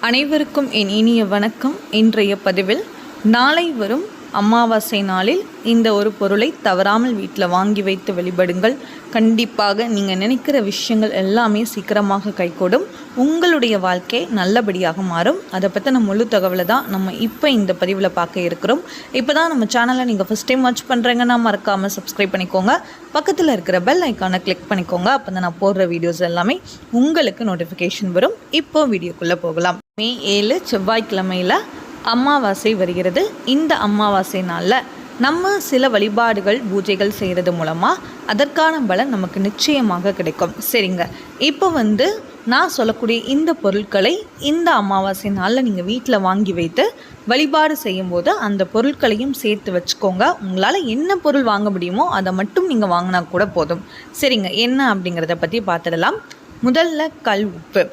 அனைவருக்கும் என் இனிய வணக்கம். இன்றைய பதிவில் நாளை வரும் அமாவாசை நாளில் இந்த ஒரு பொருளை தவறாமல் வீட்டில் வாங்கி வைத்து வழிபடுங்கள். கண்டிப்பாக நீங்கள் நினைக்கிற விஷயங்கள் எல்லாமே சீக்கிரமாக கைகூடும். உங்களுடைய வாழ்க்கை நல்லபடியாக மாறும். அதை பற்றின முழு தகவலை தான் நம்ம இப்போ இந்த பதிவில் பார்க்க இருக்கிறோம். இப்போ தான் நம்ம சேனலை நீங்கள் ஃபஸ்ட் டைம் வாட்ச் பண்ணுறீங்கன்னா மறக்காமல் சப்ஸ்கிரைப் பண்ணிக்கோங்க. பக்கத்தில் இருக்கிற பெல் ஐக்கானை கிளிக் பண்ணிக்கோங்க. அப்போ தான் நான் போடுற வீடியோஸ் எல்லாமே உங்களுக்கு நோட்டிஃபிகேஷன் வரும். இப்போ வீடியோக்குள்ளே போகலாம். மே ஏழு செவ்வாய்க்கிழமையில் அமாவாசை வருகிறது. இந்த அமாவாசை நாளில் நம்ம சில வழிபாடுகள் பூஜைகள் செய்கிறது மூலமாக அதற்கான பலன் நமக்கு நிச்சயமாக கிடைக்கும். சரிங்க. இப்போ வந்து நான் சொல்லக்கூடிய இந்த பொருட்களை இந்த அமாவாசை நாளில் நீங்கள் வீட்டில் வாங்கி வைத்து வழிபாடு செய்யும்போது அந்த பொருட்களையும் சேர்த்து வச்சுக்கோங்க. உங்களால் என்ன பொருள் வாங்க முடியுமோ அதை மட்டும் நீங்கள் வாங்கினா கூட போதும். சரிங்க. என்ன அப்படிங்கிறத பற்றி பார்த்துடலாம். முதல்ல கல் உப்பு.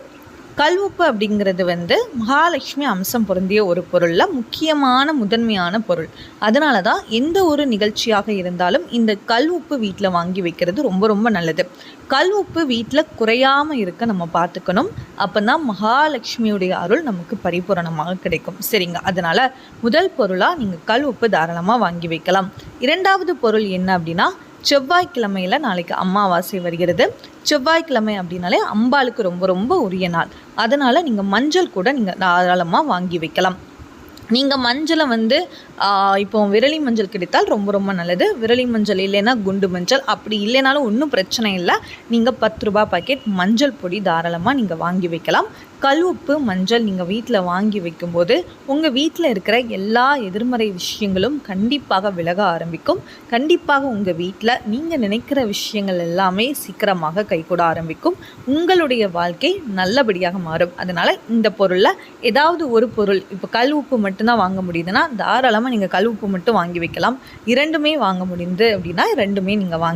கல் உப்பு அப்படிங்கிறது வந்து மகாலட்சுமி அம்சம் பொருந்திய ஒரு பொருளில் முக்கியமான முதன்மையான பொருள். அதனால தான் எந்த ஒரு நிகழ்ச்சியாக இருந்தாலும் இந்த கல் உப்பு வீட்டில் வாங்கி வைக்கிறது ரொம்ப ரொம்ப நல்லது. கல் உப்பு வீட்டில் குறையாமல் இருக்க நம்ம பார்த்துக்கணும். அப்போ தான் மகாலட்சுமியுடைய அருள் நமக்கு பரிபூரணமாக கிடைக்கும். சரிங்க. அதனால் முதல் பொருளாக நீங்கள் கல் உப்பு தாராளமாக வாங்கி வைக்கலாம். இரண்டாவது பொருள் என்ன அப்படின்னா செவ்வாய்க்கிழமையில் நாளைக்கு அமாவாசை வருகிறது. செவ்வாய்க்கிழமை அப்படின்னாலே அம்பாளுக்கு ரொம்ப ரொம்ப உரிய நாள். அதனால் நீங்கள் மஞ்சள் கூட நீங்கள் தாராளமாக வாங்கி வைக்கலாம். நீங்கள் மஞ்சளை வந்து இப்போ விரலி மஞ்சள் கிடைத்தால் ரொம்ப ரொம்ப நல்லது. விரலி மஞ்சள் இல்லைன்னா குண்டு மஞ்சள். அப்படி இல்லைனாலும் ஒன்றும் பிரச்சனை இல்லை. நீங்கள் பத்து ரூபாய் பாக்கெட் மஞ்சள் பொடி தாராளமாக நீங்கள் வாங்கி வைக்கலாம். கல் உப்பு மஞ்சள் நீங்கள் வீட்டில் வாங்கி வைக்கும்போது உங்கள் வீட்டில் இருக்கிற எல்லா எதிர்மறை விஷயங்களும் கண்டிப்பாக விலக ஆரம்பிக்கும். கண்டிப்பாக உங்கள் வீட்டில் நீங்கள் நினைக்கிற விஷயங்கள் எல்லாமே சீக்கிரமாக கைகூட ஆரம்பிக்கும். உங்களுடைய வாழ்க்கை நல்லபடியாக மாறும். அதனால் இந்த பொருளில் ஏதாவது ஒரு பொருள் இப்போ கல் உப்பு மட்டும்தான் வாங்க முடியுதுன்னா தாராளமாக நீங்கள் கல் உப்பு மட்டும் வாங்கி வைக்கலாம். இரண்டுமே வாங்க முடியுது அப்படின்னா ரெண்டுமே நீங்கள் வாங்கி